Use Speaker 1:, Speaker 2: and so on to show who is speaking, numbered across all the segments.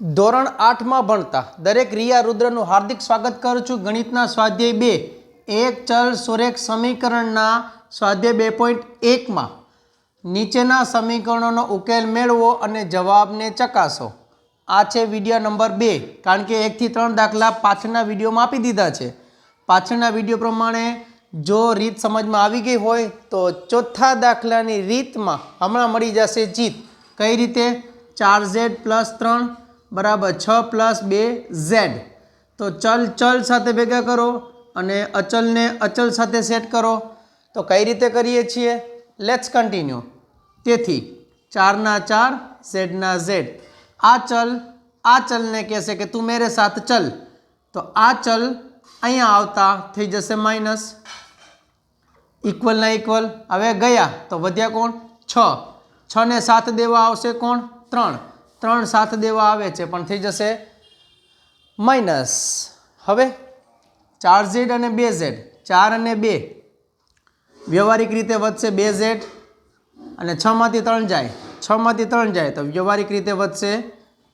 Speaker 1: ધોરણ આઠમાં ભણતા દરેક રિયા રુદ્રનું હાર્દિક સ્વાગત કરું છું. ગણિતના સ્વાધ્યાય બે, એક ચલ સુરેખ સમીકરણના સ્વાધ્યાય બે પોઈન્ટ એકમાં. નીચેના સમીકરણોનો ઉકેલ મેળવો અને જવાબને ચકાસો. આ છે વીડિયો નંબર બે, કારણ કે એકથી ત્રણ દાખલા પાછળના વિડીયોમાં આપી દીધા છે. પાછળના વીડિયો પ્રમાણે જો રીત સમજમાં આવી ગઈ હોય તો ચોથા દાખલાની રીતમાં હમણાં મળી જશે જીત. કઈ રીતે? ચાર ઝેડ પ્લસ ત્રણ બરાબર છ પ્લસ બે ઝેડ. તો ચલ ચલ સાથે ભેગા કરો અને અચલને અચલ સાથે સેટ કરો. તો કઈ રીતે કરીએ છીએ? લેટ્સ કન્ટિન્યુ તેથી ચારના ચાર, ઝેડના ઝેડ. આ ચલ, આ ચલને કહેશે કે તું મેરે સાથ ચલ. તો આ ચલ અહીંયા આવતા થઈ જશે માઇનસ ઇક્વલના ઇક્વલ હવે ગયા. તો વધ્યા કોણ? છ. છ ને સાત દેવા આવશે કોણ? ત્રણ. ત્રણ સાત દેવા આવે છે, પણ થઈ જશે માઇનસ હવે ચાર ઝેડ અને બે ઝેડ, ચાર અને બે. વ્યવહારિક રીતે વધશે બે ઝેડ અને છમાંથી ત્રણ જાય. છમાંથી ત્રણ જાય, તો વ્યવહારિક રીતે વધશે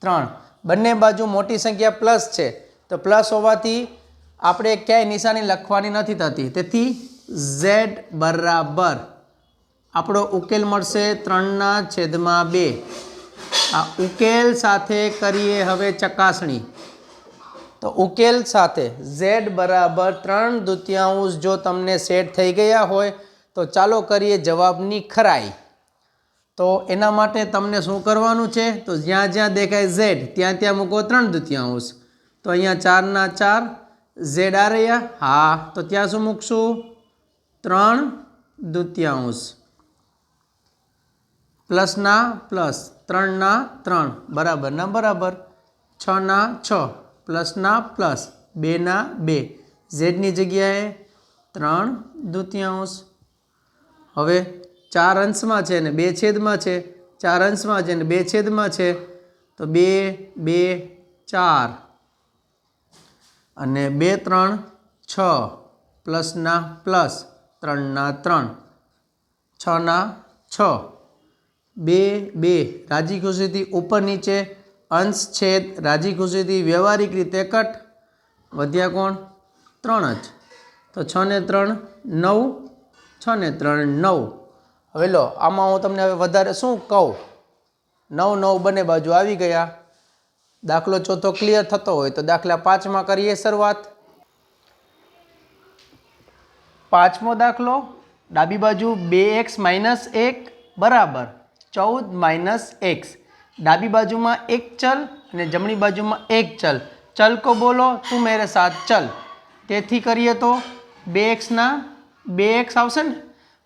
Speaker 1: ત્રણ. બંને બાજુ મોટી સંખ્યા પ્લસ છે, તો પ્લસ હોવાથી આપણે ક્યાંય નિશાની લખવાની નથી થતી. તેથી ઝેડ બરાબર. આપણો ઉકેલ મળશે ત્રણના છેદમાં બે. આ ઉકેલ સાથે કરીએ હવે ચકાસણી. તો ઉકેલ સાથે ઝેડ બરાબર ત્રણ દ્વિતીયાંશ જો તમને સેટ થઈ ગયા હોય, તો ચાલો કરીએ જવાબની ખરાઈ. તો એના માટે તમને શું કરવાનું છે? તો જ્યાં જ્યાં દેખાય ઝેડ ત્યાં ત્યાં મૂકો ત્રણ દૃત્યાંશ. તો અહીંયા ચારના ચાર ઝેડ આ રહ્યા. હા, તો ત્યાં શું મૂકશું? ત્રણ દૃત્યાંશ. પ્લસના પ્લસ ત્રણના ત્રણ. બરાબરના બરાબર. છના છ. પ્લસના પ્લસ બેના બે. ઝેડની જગ્યાએ ત્રણ દ્વિતીયાંશ હવે ચાર અંશમાં છે ને બે છેદમાં છે. ચાર અંશમાં છે ને બે છેદમાં છે. તો બે બે, ચાર. અને બે, ત્રણ, છ. પ્લસના પ્લસ ત્રણના ત્રણ. છના છ. બે બે. રાજી ખુશીથી ઉપર નીચે. અંશ, છેદ. રાજી ખુશીથી વ્યવહારિક રીતે કટ. વધ્યા કોણ? ત્રણ જ. તો છ ને ત્રણ, નવ. છ ને ત્રણ, નવ. હવે લો, આમાં હું તમને હવે વધારે શું કહું? નવ નવ બંને બાજુ આવી ગયા. દાખલો ચોથો ક્લિયર થતો હોય તો દાખલા પાંચમાં કરીએ શરૂઆત. પાંચમો દાખલો, ડાબી બાજુ બે એક્સ માઇનસ એક, બરાબર. ચૌદ માઇનસ એક્સ. ડાબી બાજુમાં એક ચલ અને જમણી બાજુમાં એક ચલ. ચલ કો બોલો, તું મેરે સાથ ચલ. તેથી કરીએ તો બે એક્સના બે એક્સ આવશે ને?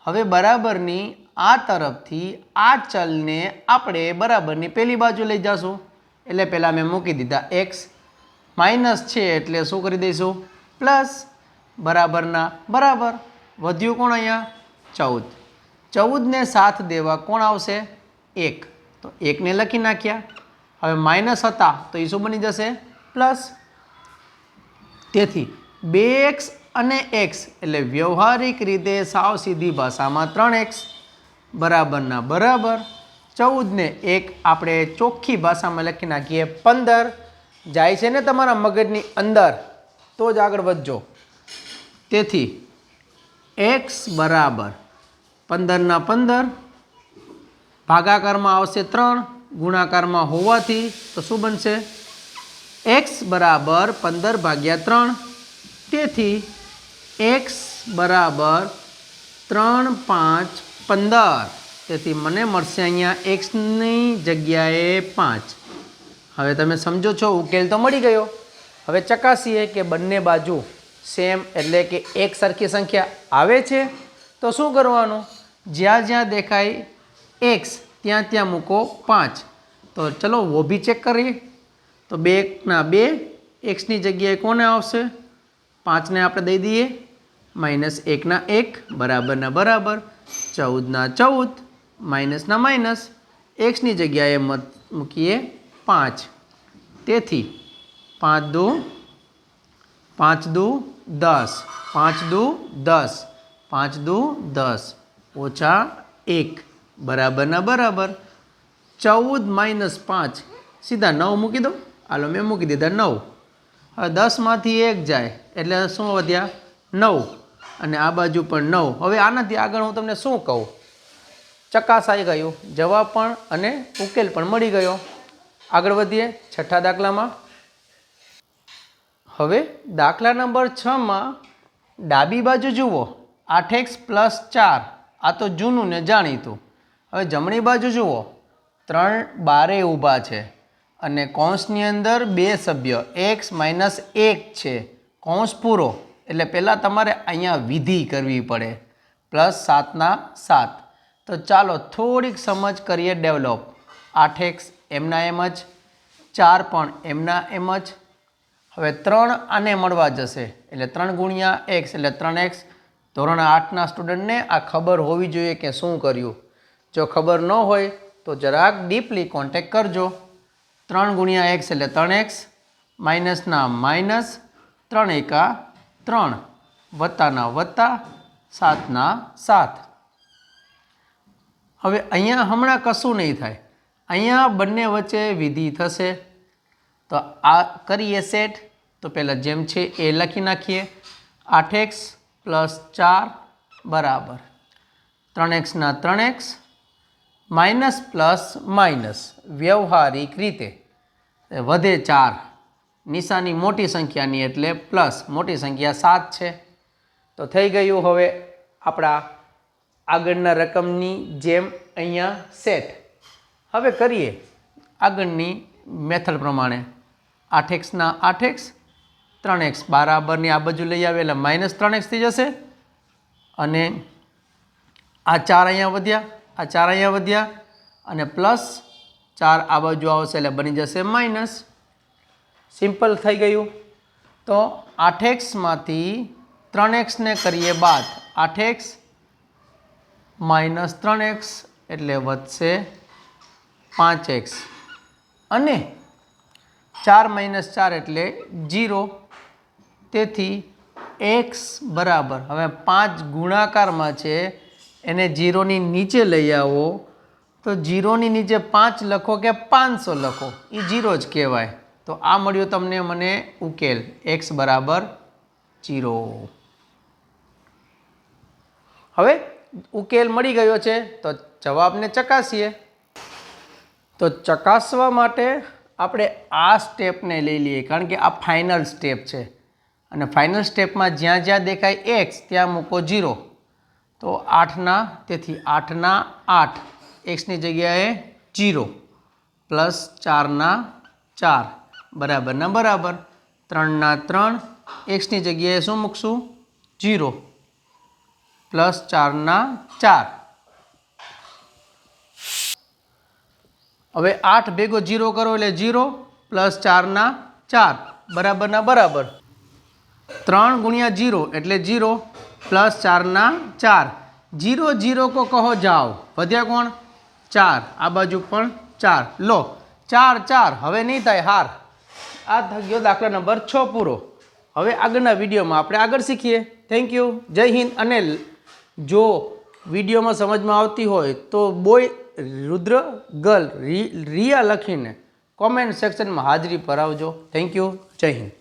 Speaker 1: હવે બરાબરની આ તરફથી આ ચલને આપણે બરાબરની પેલી બાજુ લઈ જશું. એટલે પહેલાં મેં મૂકી દીધા એક્સ. માઇનસ છે એટલે શું કરી દઈશું? પ્લસ બરાબરના બરાબર. વધ્યું કોણ અહીંયા? ચૌદ. ચૌદને સાથ દેવા કોણ આવશે? એક. તો એકને લખી નાખ્યા. હવે માઇનસ હતા તો એ શું બની જશે? પ્લસ. તેથી બે એક્સ અને એક્સ એટલે વ્યવહારિક રીતે સાવ સીધી ભાષામાં ત્રણ એક્સ. બરાબરના બરાબર. ચૌદને એક આપણે ચોખ્ખી ભાષામાં લખી નાખીએ પંદર. જાય છે ને તમારા મગજની અંદર. તો જ આગળ વધજો. તેથી એક્સ બરાબર. પંદરના પંદર. ભાગાકારમાં આવશે ત્રણ, ગુણાકારમાં હોવાથી તો શું બનશે? એક્સ બરાબર પંદર ભાગ્યા ત્રણ. તેથી એક્સ બરાબર ત્રણ પાંચ પંદર. તેથી મને મળશે અહીંયા એક્સની જગ્યાએ પાંચ. હવે તમે સમજો છો, ઉકેલ તો મળી ગયો. હવે ચકાસીએ કે બંને બાજુ સેમ એટલે કે એક સરખી સંખ્યા આવે છે. તો શું કરવાનું? જ્યાં જ્યાં દેખાય એક્સ ત્યાં ત્યાં મૂકો પાંચ. તો ચલો વો બી ચેક કરીએ. તો બે એકના બે એક્સની જગ્યાએ કોને આવશે? પાંચને આપણે દઈ દઈએ. માઇનસ એકના એક બરાબરના બરાબર. ચૌદના ચૌદ માઇનસના માઇનસ. એક્સની જગ્યાએ મત મૂકીએ પાંચ. તેથી પાંચ દો, પાંચ દુ દસ. પાંચ દુ દસ. પાંચ દુ દસ. ઓછા એક. બરાબરના બરાબર? ચૌદ માઇનસ પાંચ. સીધા નવ મૂકી દો. હાલો, મેં મૂકી દીધા નવ. હવે દસમાંથી એક જાય. એટલે શું વધ્યા? નવ. અને આ બાજુ પણ નવ. હવે આનાથી આગળ હું તમને શું કહું? ચકાસાઈ ગયું. જવાબ પણ અને ઉકેલ પણ મળી ગયો. આગળ વધીએ છઠ્ઠા દાખલામાં. હવે દાખલા નંબર છમાં ડાબી બાજુ જુઓ. આઠ એક્સ પ્લસ ચાર. આ તો જૂનું ને જાણીતું. હવે જમણી બાજુ જુઓ. ત્રણ બારે ઊભા છે અને કૌંસની અંદર બે સભ્ય એક્સ માઇનસ એક છે. કૌંસ પૂરો, એટલે પહેલાં તમારે અહીંયા વિધિ કરવી પડે. પ્લસ સાતના સાત. તો ચાલો થોડીક સમજ કરીએ ડેવલપ. આઠ એક્સ એમના એમ જ, ચાર પણ એમના એમ જ. હવે ત્રણ આને મળવા જશે, એટલે ત્રણ ગુણ્યા એક્સ, એટલે ત્રણ એક્સ. ધોરણ આઠના સ્ટુડન્ટને આ ખબર હોવી જોઈએ કે શું કર્યું. જો ખબર ન હોય, તો જરાક ડીપલી કોન્ટેક કરજો. ત્રણ ગુણ્યા એક્સ એટલે ત્રણ એક્સ, માઇનસના માઇનસ ત્રણ એકા ત્રણ, વત્તાના વત્તા સાતના સાત. હવે અહીંયા હમણાં કશું નહીં થાય. અહીંયા બંને વચ્ચે વિધિ થશે. તો આ કરીએ સેટ તો પહેલાં જેમ છે એ લખી નાખીએ. આઠ એક્સ પ્લસ ચાર બરાબર. ત્રણ એક્સના ત્રણ એક્સ માઇનસ પ્લસ માઇનસ વ્યવહારિક રીતે. વધે ચાર. નિશાની મોટી સંખ્યાની એટલે પ્લસ. મોટી સંખ્યા સાત છે. તો થઈ ગયું હવે આપણા આગળના રકમની જેમ અહીંયા સેટ. હવે કરીએ આગળની મેથડ પ્રમાણે. આઠ એક્સના આઠ એક્સ, ત્રણ એક્સ બરાબરની આ બાજુ લઈ આવે એટલે માઇનસ ત્રણ એક્સ થઈ જશે. અને આ ચાર અહીંયા વધ્યા. આ ચાર અહીંયા વધ્યા. અને પ્લસ ચાર આ બાજુ આવશે એટલે બની જશે માઇનસ સિમ્પલ થઈ ગયું. તો આઠ એક્સમાંથી ત્રણ એક્સને કરીએ બાદ. આઠ એક્સ માઇનસ ત્રણ એક્સ એટલે વધશે પાંચ એક્સ. અને ચાર માઇનસ ચાર એટલે જીરો તેથી એક્સ બરાબર. હવે પાંચ ગુણાકારમાં છે એને જીરોની નીચે લઈ આવો. તો જીરોની નીચે પાંચ લખો કે પાંચસો લખો. એ જીરો જ કહેવાય. તો આ મળ્યો તમને મને ઉકેલ. એક્સ બરાબર જીરો. હવે ઉકેલ મળી ગયો છે. તો જવાબને ચકાસીએ. તો ચકાસવા માટે આપણે આ સ્ટેપને લઈ લઈએ, કારણ કે આ ફાઇનલ સ્ટેપ છે. અને ફાઇનલ સ્ટેપમાં જ્યાં જ્યાં દેખાય એક્સ ત્યાં મૂકો જીરો. તો આઠના, તેથી આઠના આઠ. એક્સની જગ્યાએ જીરો પ્લસ ચારના ચાર. બરાબરના બરાબર? ત્રણના ત્રણ. એક્સની જગ્યાએ શું મૂકશું? જીરો પ્લસ ચારના ચાર. હવે આઠ ભેગો જીરો કરો એટલે જીરો પ્લસ ચારના ચાર. બરાબરના બરાબર? ત્રણ ગુણ્યા જીરો એટલે જીરો પ્લસ ચારના ચાર. જીરો જીરો કો કહો જાઓ. વધ્યા કોણ? ચાર. આ બાજુ પણ ચાર. લો. ચાર ચાર. હવે નહીં થાય. હાર. આ થઈ દાખલા નંબર છ પૂરો. હવે આગળના વિડીયોમાં આપણે આગળ શીખીએ. થેન્ક યુ જય હિન્દ. અને જો વિડીયોમાં સમજમાં આવતી હોય તો બોય રુદ્ર ગર્લ રિયા લખીને કોમેન્ટ સેક્શનમાં હાજરી પર આવજો. થેન્ક યુ જય હિન્દ.